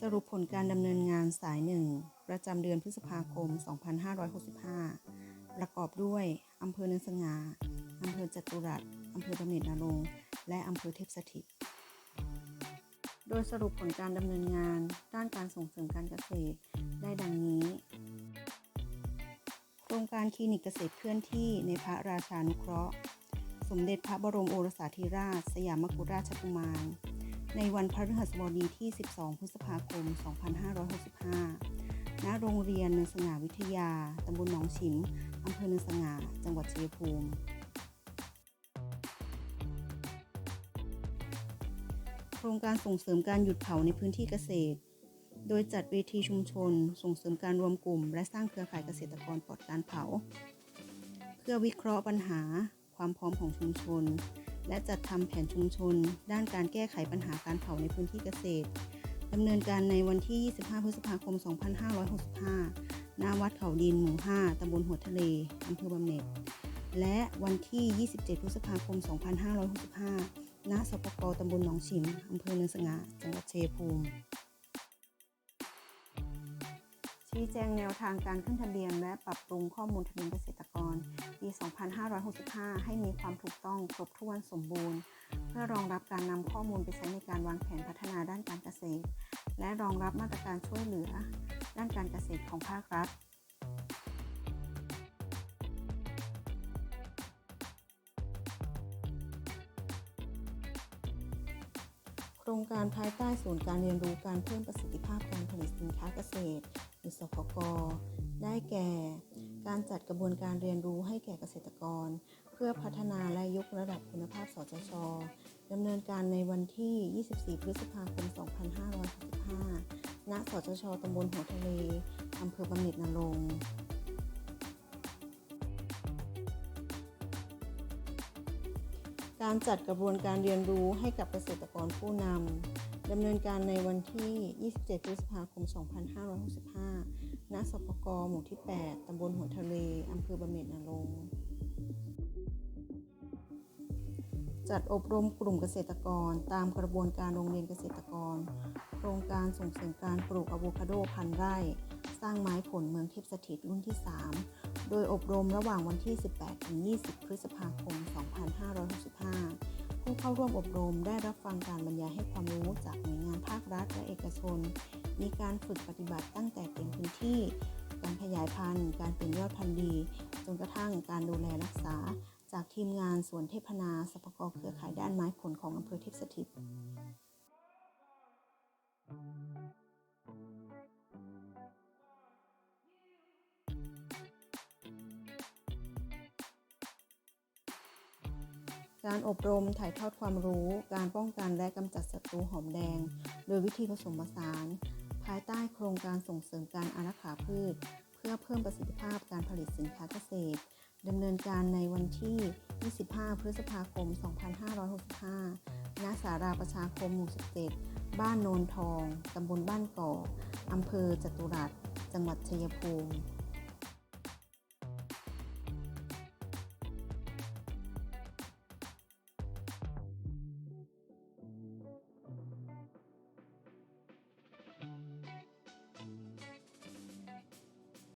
สรุปผลการดำเนินงานสายหนึ่งประจำเดือนพฤษภาคม 2565 ประกอบด้วยอำเภอเนินสงาอำเภอจตุรัสอำเภอบำเน็จนรงและอำเภอเทพสถิต โดยสรุปผลการดำเนินงานด้านการส่งเสริมการเกษตรได้ดังนี้ โครงการคลินิกเกษตรเคลื่อนที่ในพระราชานุเคราะห์ สมเด็จพระบรมโอรสาธิราช สยามกุฎราชกุมาร ในวันพฤหัสบดีที่ 12 พฤษภาคม 2565 ณ โรงเรียนเนินสง่าวิทยา ตำบลหนองฉิม อำเภอเนินสง่า จังหวัดชัยภูมิ โครงการส่งเสริมการหยุดเผาในพื้นที่เกษตร โดยจัดเวทีชุมชน ส่งเสริมการรวมกลุ่ม และสร้างเครือข่ายเกษตรกรปลอดการเผา เพื่อวิเคราะห์ปัญหา ความพร้อมของชุมชน และจัดทำแผนชุมชน ด้านการแก้ไขปัญหาการเผาในพื้นที่เกษตรดำเนินการในวันที่ 25 พฤษภาคม 2565 ณ วัดเขาดินหมู่ 5 ตำบลหัวทะเล อำเภอบำเหน็จ และวันที่ 27 พฤษภาคม 2565 ณ สปกตำบลหนองฉิม อำเภอเนินสง่าจังหวัดเชียภูมิ ชี้แจงแนวทางการขึ้นทะเบียน และปรับปรุงข้อมูลทะเบียนเกษตรกร ปี 2565 ให้มีความถูกต้องครบถ้วนสมบูรณ์ เพื่อรองรับการนำข้อมูลไปใช้ในการวางแผนพัฒนาด้านการเกษตร และรองรับมาตรการช่วยเหลือ ด้านการเกษตรของภาครัฐโครงการภายใต้ศูนย์การเรียนรู้การเพิ่มประสิทธิภาพการผลิตสินค้าเกษตร รือสพกได้แก่ การจัดกระบวนการเรียนรู้ให้แก่เกษตรกร เพื่อพัฒนาและยกระดับคุณภาพสจชดำเนินการในวันที่ 24 พฤษภาคม 2565ณสจชตำบลหัวทะเลอำเภอบำเหน็จนรงค์การจัดกระบวนการเรียนรู้ให้กับเกษตรกรผู้นำ ดำเนินการในวันที่ 27 พฤษภาคม 2565 ณ สปกหมู่ที่ 8 ตำบลหัวทะเล อำเภอบำเหน็จนรงจัดอบรมกลุ่มเกษตรกร ตามกระบวนการโรงเรียนเกษตรกร โครงการส่งเสริมการปลูกอะโวคาโดพันไร่ สร้างไม้ผลเมืองเทพสถิตรุ่นที่ 3 โดยอบรมระหว่างวันที่ 18-20 พฤษภาคม 2565 ผู้เข้าร่วมอบรมได้รับฟังการบรรยายให้ความรู้จากหน่วยงานภาครัฐและเอกชน มีการฝึกปฏิบัติตั้งแต่เต็มพื้นที่ การขยายพันธุ์ การเป็นยอดพันธุ์ดี จนกระทั่งการดูแลรักษา จากทีมงานสวนเทพนาสปกเครือข่ายด้านไม้ผลของอำเภอเทพสถิต การอบรมถ่ายทอดความรู้ การป้องกันและกำจัดศัตรูหอมแดง โดยวิธีผสมผสาน ภายใต้โครงการส่งเสริมการอารักขาพืช เพื่อเพิ่มประสิทธิภาพการผลิตสินค้าเกษตรดำเนินการในวันที่ 25 พฤษภาคม 2565 ณ สาราประชาคมหมู่17 บ้านโนนทอง ตำบลบ้านก่ออำเภอจตุรัส จังหวัดชัยภูมิ